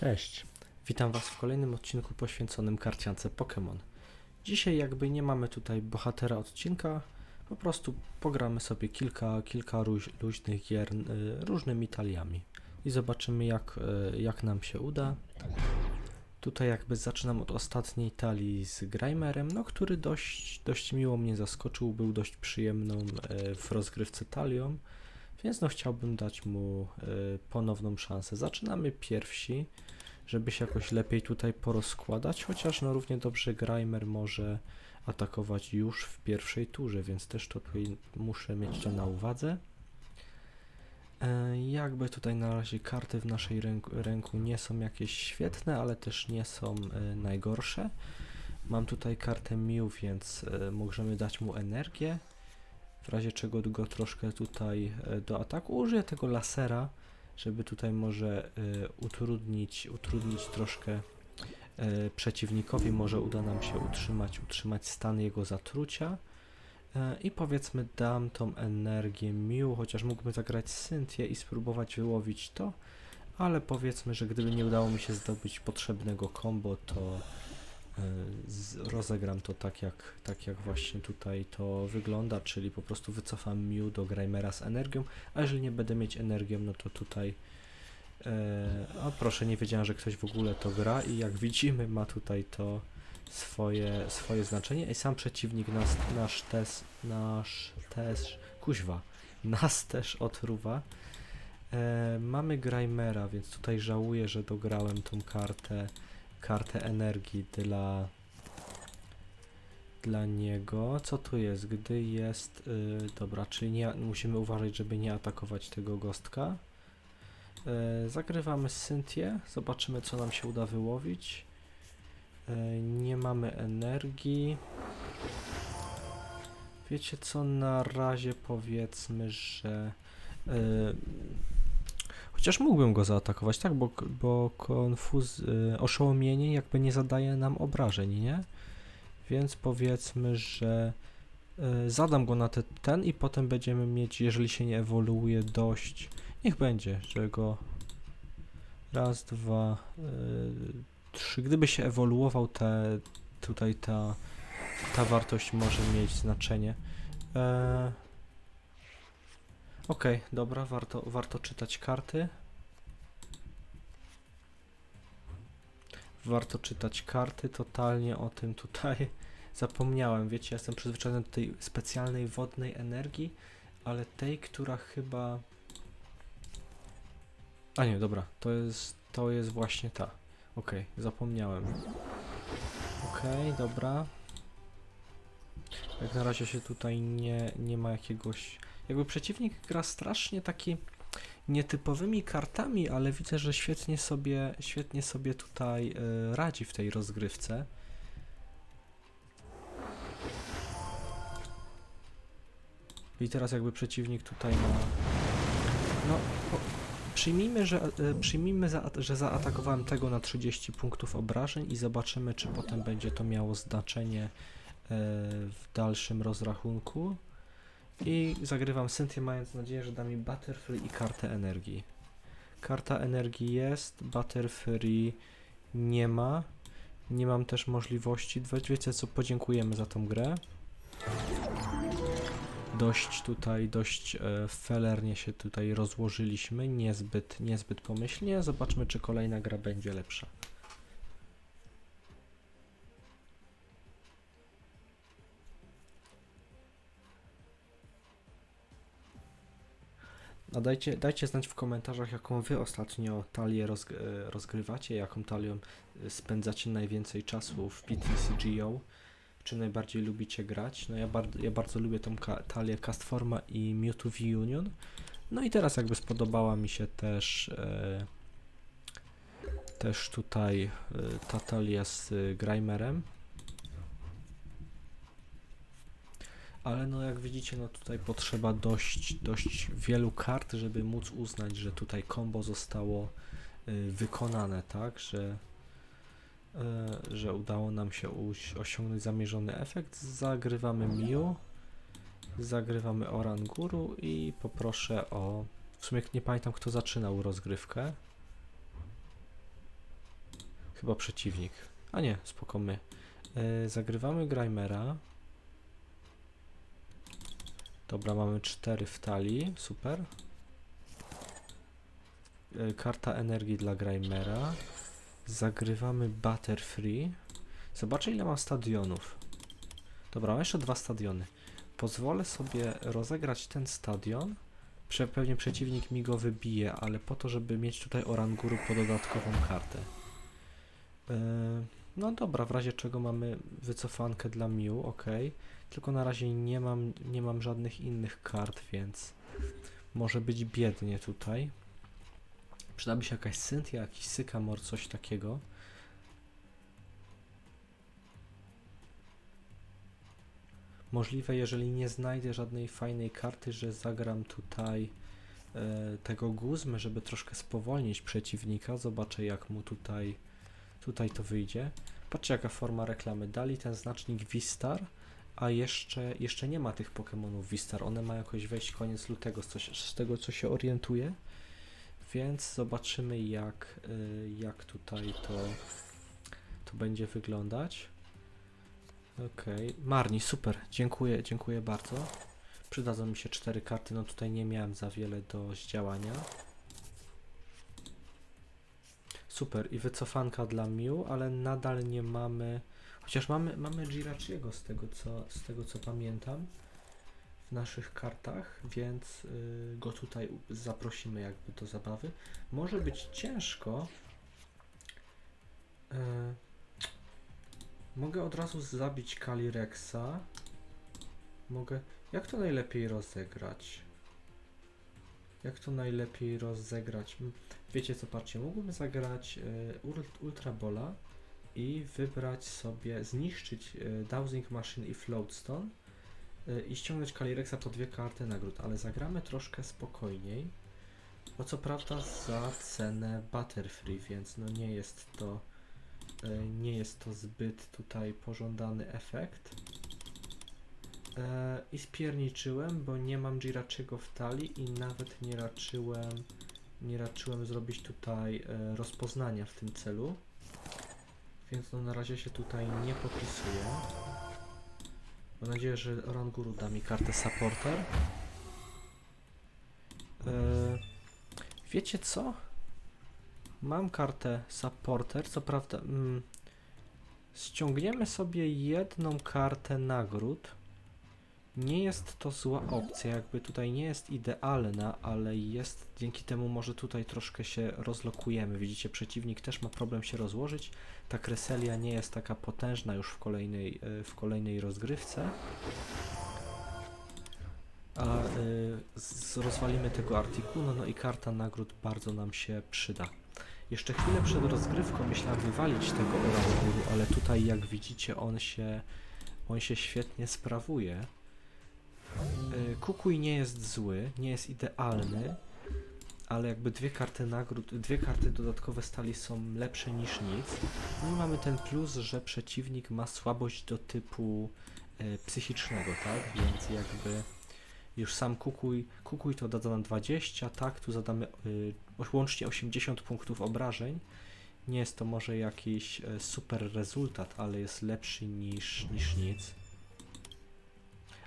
Cześć, witam Was w kolejnym odcinku poświęconym karciance Pokémon. Dzisiaj jakby nie mamy tutaj bohatera odcinka, po prostu pogramy sobie kilka, kilka luźnych gier y, różnymi taliami i zobaczymy jak, y, jak nam się uda. Tutaj jakby zaczynam od ostatniej talii z Grimerem, no który dość, dość miło mnie zaskoczył, był dość przyjemną y, w rozgrywce talią, więc no chciałbym dać mu y, ponowną szansę. Zaczynamy pierwsi żeby się jakoś lepiej tutaj porozkładać, chociaż no równie dobrze Grimer może atakować już w pierwszej turze, więc też to tutaj muszę mieć to na uwadze. E, jakby tutaj na razie karty w naszej ręku, ręku nie są jakieś świetne, ale też nie są e, najgorsze. Mam tutaj kartę Mew, więc e, możemy dać mu energię. W razie czego go troszkę tutaj e, do ataku. Użyję tego lasera, żeby tutaj może y, utrudnić, utrudnić troszkę y, przeciwnikowi, może uda nam się utrzymać, utrzymać stan jego zatrucia. I powiedzmy dam tą energię mił, chociaż mógłbym zagrać Cynthię i spróbować wyłowić to, ale powiedzmy, że gdyby nie udało mi się zdobyć potrzebnego combo, to rozegram to tak jak, tak jak właśnie tutaj to wygląda, czyli po prostu wycofam Mew do Grimera z energią, a jeżeli nie będę mieć energią, no to tutaj e, o proszę, nie wiedziałem, że ktoś w ogóle to gra i jak widzimy ma tutaj to swoje, swoje znaczenie i sam przeciwnik nas, nasz też, nasz też, kuźwa, nas też otruwa. E, mamy Grimera, więc tutaj żałuję, że dograłem tą kartę kartę energii dla dla niego. Co tu jest? Gdy jest. Yy, dobra, czyli nie, musimy uważać, żeby nie atakować tego gostka. Yy, zagrywamy Cynthię. Zobaczymy, co nam się uda wyłowić. Yy, nie mamy energii. Wiecie co? Na razie powiedzmy, że. Yy, Chociaż mógłbym go zaatakować, tak? Bo, bo konfuz, y, oszołomienie jakby nie zadaje nam obrażeń, nie? Więc powiedzmy, że y, zadam go na te, ten i potem będziemy mieć, jeżeli się nie ewoluuje, dość. Niech będzie, że go raz, dwa, y, trzy. Gdyby się ewoluował, te, tutaj ta, ta wartość może mieć znaczenie. E, Okej, dobra, warto, warto czytać karty. Warto czytać karty, totalnie o tym tutaj zapomniałem. Wiecie, ja jestem przyzwyczajony do tej specjalnej wodnej energii, ale tej, która chyba... A nie, dobra, to jest, to jest właśnie ta. Okej, zapomniałem. Okej, dobra. Jak na razie się tutaj nie, nie ma jakiegoś jakby przeciwnik gra strasznie taki nietypowymi kartami, ale widzę, że świetnie sobie, świetnie sobie tutaj y, radzi w tej rozgrywce. I teraz jakby przeciwnik tutaj ma... No, o, przyjmijmy, że, y, przyjmijmy za, że zaatakowałem tego na 30 punktów obrażeń i zobaczymy, czy potem będzie to miało znaczenie y, w dalszym rozrachunku. I zagrywam Cynthię, mając nadzieję, że da mi Butterfree i kartę energii. Karta energii jest, Butterfree nie ma. Nie mam też możliwości. Wiecie co, podziękujemy za tą grę. Dość tutaj, dość e, felernie się tutaj rozłożyliśmy, niezbyt, niezbyt pomyślnie. Zobaczmy, czy kolejna gra będzie lepsza. A dajcie, dajcie znać w komentarzach, jaką wy ostatnio talię rozg e, rozgrywacie, jaką talią e, spędzacie najwięcej czasu w PTCGO, czy najbardziej lubicie grać. No ja, bar ja bardzo lubię tą ka talię Castforma i Mewtwo V Union. No i teraz jakby spodobała mi się też e, też tutaj e, ta talia z e, Grimerem. Ale no jak widzicie, no tutaj potrzeba dość, dość wielu kart, żeby móc uznać, że tutaj combo zostało y, wykonane, tak, że, y, że udało nam się osiągnąć zamierzony efekt. Zagrywamy Miu, zagrywamy Oranguru i poproszę o, w sumie nie pamiętam kto zaczynał rozgrywkę. Chyba przeciwnik. A nie, spoko my. E, zagrywamy Grimera. Dobra, mamy cztery w talii, super. E, karta energii dla Grimera. Zagrywamy Butterfree. Zobaczę ile mam stadionów. Dobra, mam jeszcze dwa stadiony. Pozwolę sobie rozegrać ten stadion. Pewnie przeciwnik mi go wybije, ale po to, żeby mieć tutaj Oranguru po dodatkową kartę. Yy, no dobra, w razie czego mamy wycofankę dla Mew, ok. Tylko na razie nie mam, nie mam żadnych innych kart, więc może być biednie tutaj. Przydałaby się jakaś Cynthia, jakiś Sycamore, coś takiego. Możliwe, jeżeli nie znajdę żadnej fajnej karty, że zagram tutaj e, tego Guzmy, żeby troszkę spowolnić przeciwnika. Zobaczę jak mu tutaj, tutaj to wyjdzie. Patrzcie jaka forma reklamy. Dali ten znacznik Vistar, a jeszcze, jeszcze nie ma tych Pokémonów Vistar. One mają jakoś wejść koniec lutego, z, coś, z tego co się orientuję. Więc zobaczymy jak, y, jak tutaj to, to będzie wyglądać. Okej, Marni, super, dziękuję, dziękuję bardzo. Przydadzą mi się cztery karty, no tutaj nie miałem za wiele do zdziałania. Super, i wycofanka dla Mew, ale nadal nie mamy, chociaż mamy, mamy Girachiego z tego co, z tego co pamiętam w naszych kartach, więc y, go tutaj zaprosimy jakby do zabawy. Może być ciężko. Y, mogę od razu zabić Kalirexa. Mogę. Jak to najlepiej rozegrać? Jak to najlepiej rozegrać? Wiecie co, patrzcie, mógłbym zagrać y, ult- Ultra Bola i wybrać sobie, zniszczyć y, Dowsing Machine i Floatstone y, i ściągnąć Kalirexa po dwie karty nagród, ale zagramy troszkę spokojniej. Bo co prawda za cenę Butterfree, więc no nie jest to y, nie jest to zbyt tutaj pożądany efekt. I spierniczyłem, bo nie mam Jirachiego w talii i nawet nie raczyłem nie raczyłem zrobić tutaj e, rozpoznania w tym celu. Więc no na razie się tutaj nie popisuję. Mam nadzieję, że Oranguru da mi kartę supporter. E, wiecie co? Mam kartę supporter, co prawda mm, ściągniemy sobie jedną kartę nagród. Nie jest to zła opcja, jakby tutaj nie jest idealna, ale jest, dzięki temu może tutaj troszkę się rozlokujemy. Widzicie, przeciwnik też ma problem się rozłożyć. Ta kreselia nie jest taka potężna już w kolejnej, e, w kolejnej rozgrywce. A y, rozwalimy tego artikułu, no i karta nagród bardzo nam się przyda. Jeszcze chwilę przed rozgrywką myślałem wywalić tego Oranguru, ale tutaj jak widzicie on się, on się świetnie sprawuje. Y, Kukuj nie jest zły, nie jest idealny, ale jakby dwie karty nagród, dwie karty dodatkowe stali są lepsze niż nic. No i mamy ten plus, że przeciwnik ma słabość do typu e, psychicznego, tak? Więc jakby już sam kukuj, kukuj to da nam 20, tak? Tu zadamy y, łącznie 80 punktów obrażeń. Nie jest to może jakiś super rezultat, ale jest lepszy niż, niż nic.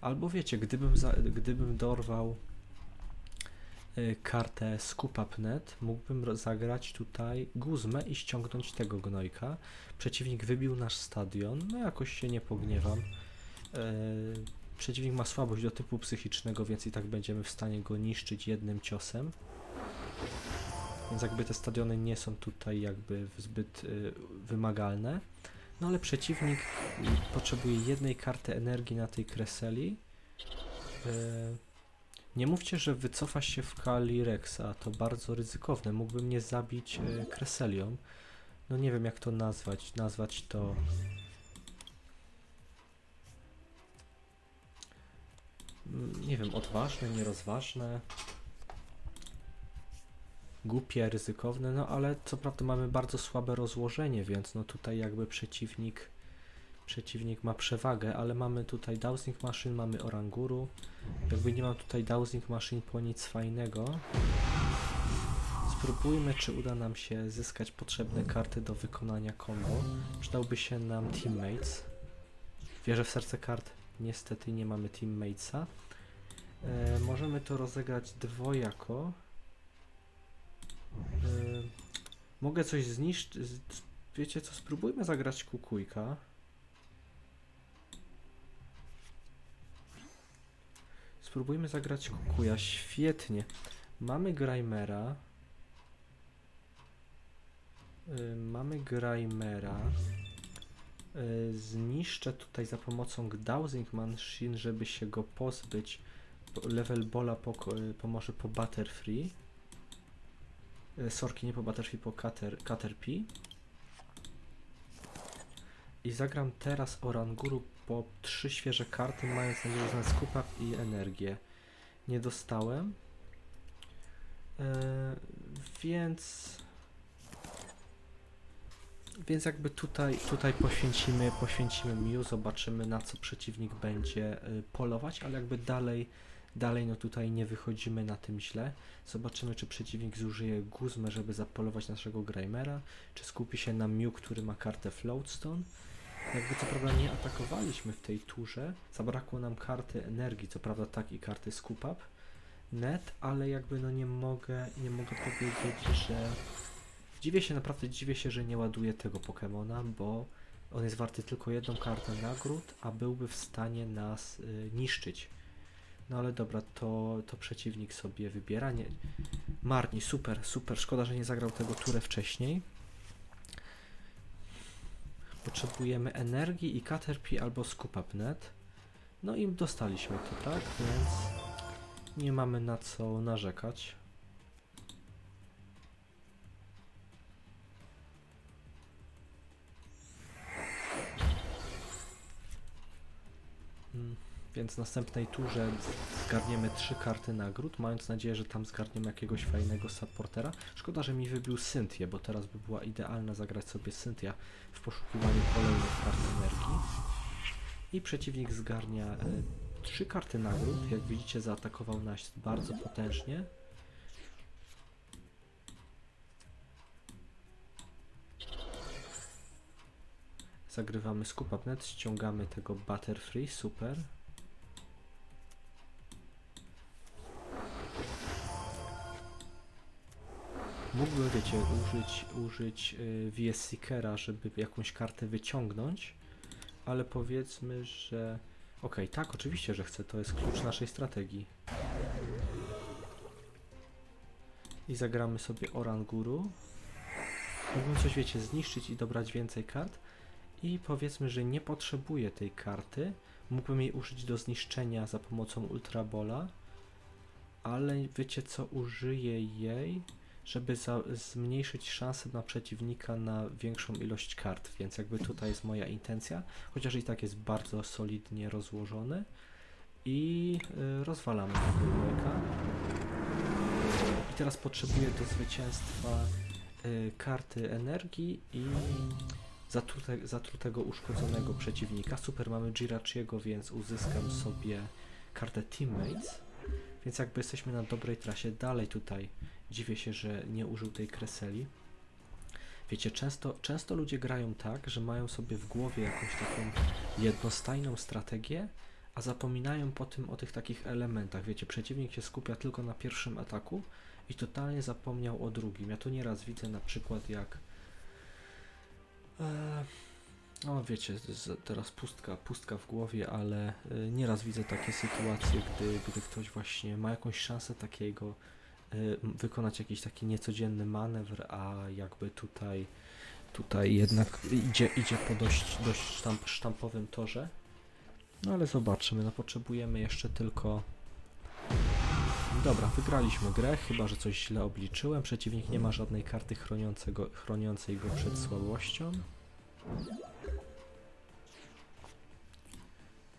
Albo wiecie, gdybym, za, gdybym dorwał y, kartę Scoop.net, mógłbym zagrać tutaj Guzmę i ściągnąć tego gnojka. Przeciwnik wybił nasz stadion, no jakoś się nie pogniewam. Y, przeciwnik ma słabość do typu psychicznego, więc i tak będziemy w stanie go niszczyć jednym ciosem. Więc jakby te stadiony nie są tutaj jakby zbyt y, wymagalne. No ale przeciwnik potrzebuje jednej karty energii na tej kreseli. Y, nie mówcie, że wycofa się w Kalirexa, to bardzo ryzykowne. Mógłby mnie zabić y, kreselią. No nie wiem jak to nazwać. Nazwać to... Mm, Nie wiem, odważne, nierozważne. Głupie, ryzykowne, no ale co prawda mamy bardzo słabe rozłożenie, więc no tutaj jakby przeciwnik przeciwnik ma przewagę, ale mamy tutaj Dowsing Machine, mamy Oranguru. Jakby nie mam tutaj Dowsing Machine po nic fajnego. spróbujmy, czy uda nam się zyskać potrzebne karty do wykonania combo. Przydałby się nam teammates. Wierzę w serce kart. Niestety nie mamy teammatesa. E, możemy to rozegrać dwojako. E, mogę coś zniszczyć. Wiecie co, spróbujmy zagrać kukujka. Spróbujmy zagrać kukuja. Świetnie. Mamy Grimera. Y, mamy Grimera. Y, zniszczę tutaj za pomocą Dowsing Machine, żeby się go pozbyć. Level Bola y, pomoże po Butterfree. Y, Sorki, nie po Butterfree, po Cater, Caterpie. I zagram teraz Oranguru po trzy świeże karty, mając nadzieję, że znaleźć Skup Up i energię. Nie dostałem. E, więc więc jakby tutaj, tutaj poświęcimy, poświęcimy Miu, zobaczymy na co przeciwnik będzie y, polować, ale jakby dalej, dalej no tutaj nie wychodzimy na tym źle. Zobaczymy czy przeciwnik zużyje Guzmę, żeby zapolować naszego Grimera, czy skupi się na Miu, który ma kartę Floatstone. Jakby co prawda nie atakowaliśmy w tej turze, zabrakło nam karty energii, co prawda tak i karty Scoop Up net, ale jakby no nie mogę, nie mogę powiedzieć, że dziwię się, naprawdę dziwię się, że nie ładuję tego Pokemona, bo on jest warty tylko jedną kartę nagród, a byłby w stanie nas y, niszczyć. No ale dobra, to, to przeciwnik sobie wybiera. Nie. Marni, super, super. Szkoda, że nie zagrał tego turę wcześniej. Potrzebujemy energii i Caterpie albo Scoop Up Net. No i dostaliśmy to, tak? Więc nie mamy na co narzekać. Więc w następnej turze zgarniemy trzy karty nagród, mając nadzieję, że tam zgarniemy jakiegoś fajnego supportera. Szkoda, że mi wybił Cynthię, bo teraz by była idealna zagrać sobie Cynthia w poszukiwaniu kolejnych kart energii. I przeciwnik zgarnia e, trzy karty nagród. Jak widzicie, zaatakował nas bardzo potężnie. Zagrywamy Scoop Up Net, ściągamy tego Butterfree, super. Mógłbym, wiecie, użyć, użyć y, VS Seekera, żeby jakąś kartę wyciągnąć, ale powiedzmy, że... Okej, tak, oczywiście, że chcę, to jest klucz naszej strategii. I zagramy sobie Oranguru. Mógłbym coś, wiecie, zniszczyć i dobrać więcej kart. I powiedzmy, że nie potrzebuję tej karty. Mógłbym jej użyć do zniszczenia za pomocą Ultrabola. Ale wiecie co, użyję jej, żeby za, zmniejszyć szanse na przeciwnika na większą ilość kart. Więc jakby tutaj jest moja intencja. Chociaż i tak jest bardzo solidnie rozłożony. I y, rozwalamy Leka. I teraz potrzebuję do zwycięstwa y, karty energii i zatrute, zatrutego, uszkodzonego przeciwnika. Super, mamy Jirachiego, więc uzyskam sobie kartę Teammates. Więc jakby jesteśmy na dobrej trasie. Dalej tutaj dziwię się, że nie użył tej kreseli. Wiecie, często, często ludzie grają tak, że mają sobie w głowie jakąś taką jednostajną strategię, a zapominają po tym o tych takich elementach. Wiecie, przeciwnik się skupia tylko na pierwszym ataku i totalnie zapomniał o drugim. Ja to nieraz widzę na przykład jak e, no wiecie, teraz pustka, pustka w głowie, ale y, nieraz widzę takie sytuacje, gdy, gdy ktoś właśnie ma jakąś szansę takiego wykonać jakiś taki niecodzienny manewr, a jakby tutaj tutaj jednak idzie, idzie po dość, dość sztamp, sztampowym torze. No ale zobaczymy, no potrzebujemy jeszcze tylko Dobra, wygraliśmy grę, chyba że coś źle obliczyłem. Przeciwnik nie ma żadnej karty chroniącego, chroniącej go przed słabością.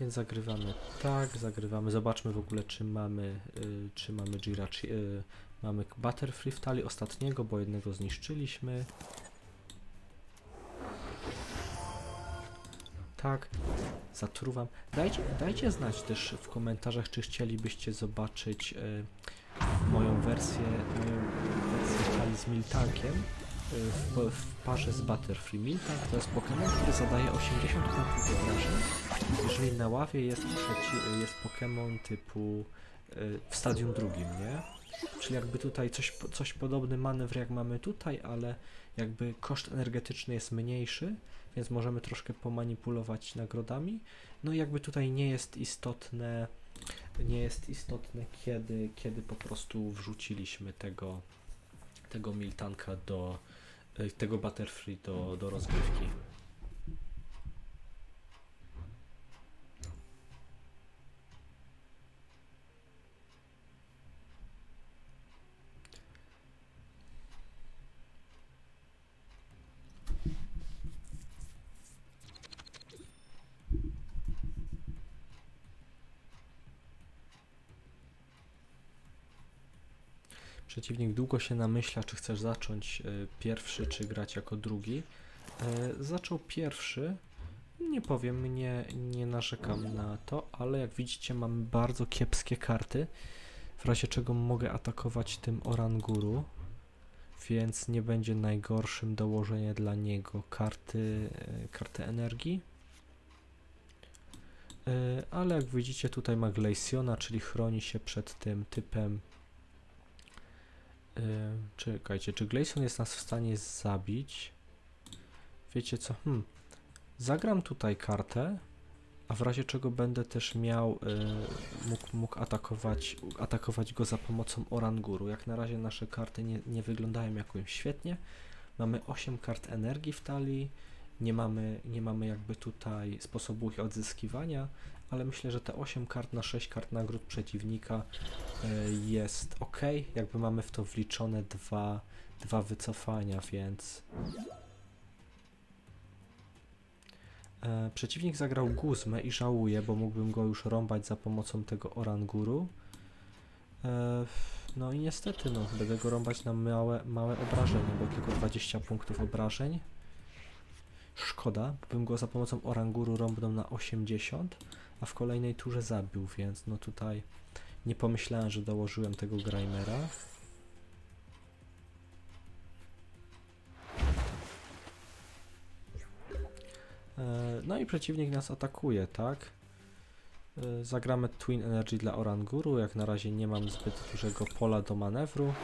Więc zagrywamy tak, zagrywamy. Zobaczmy w ogóle, czy mamy, y, czy mamy Jirachi, y, mamy Butterfree w talii ostatniego, bo jednego zniszczyliśmy. Tak, zatruwam. Dajcie, dajcie znać też w komentarzach, czy chcielibyście zobaczyć y, moją wersję, moją wersję talii z Miltankiem y, w, w parze z Butterfree. Miltank to jest Pokémon, który zadaje 80 punktów obrażeń, jeżeli na ławie jest, jest Pokémon typu y, w stadium drugim, nie? Czyli jakby tutaj coś, coś podobny manewr jak mamy tutaj, ale jakby koszt energetyczny jest mniejszy, więc możemy troszkę pomanipulować nagrodami. No i jakby tutaj nie jest istotne, nie jest istotne kiedy, kiedy po prostu wrzuciliśmy tego, tego Miltanka do, y, tego Butterfree do, do rozgrywki. Przeciwnik długo się namyśla, czy chcesz zacząć y, pierwszy, czy grać jako drugi. E, zaczął pierwszy. Nie powiem, nie, nie narzekam na to, ale jak widzicie mamy bardzo kiepskie karty, w razie czego mogę atakować tym Oranguru, więc nie będzie najgorszym dołożenie dla niego karty, e, karty energii. E, Ale jak widzicie tutaj ma Glaciona, czyli chroni się przed tym typem Czekajcie, czy Gleison jest nas w stanie zabić? Wiecie co? Hmm. Zagram tutaj kartę, a w razie czego będę też miał, yy, mógł, mógł atakować, atakować go za pomocą Oranguru. Jak na razie nasze karty nie, nie wyglądają jakoś świetnie. Mamy 8 kart energii w talii, nie mamy, nie mamy jakby tutaj sposobu ich odzyskiwania, ale myślę, że te 8 kart na 6 kart nagród przeciwnika e, jest ok. Jakby mamy w to wliczone dwa, dwa wycofania, więc. E, przeciwnik zagrał Guzmę i żałuje, bo mógłbym go już rąbać za pomocą tego Oranguru. E, no i niestety, no, będę go rąbać na małe, małe obrażenia, bo tylko 20 punktów obrażeń. Szkoda, bo bym go za pomocą Oranguru rąbnął na 80, a w kolejnej turze zabił, więc no tutaj nie pomyślałem, że dołożyłem tego Grimera. E, No i przeciwnik nas atakuje, tak? E, Zagramy Twin Energy dla Oranguru, jak na razie nie mam zbyt dużego pola do manewru.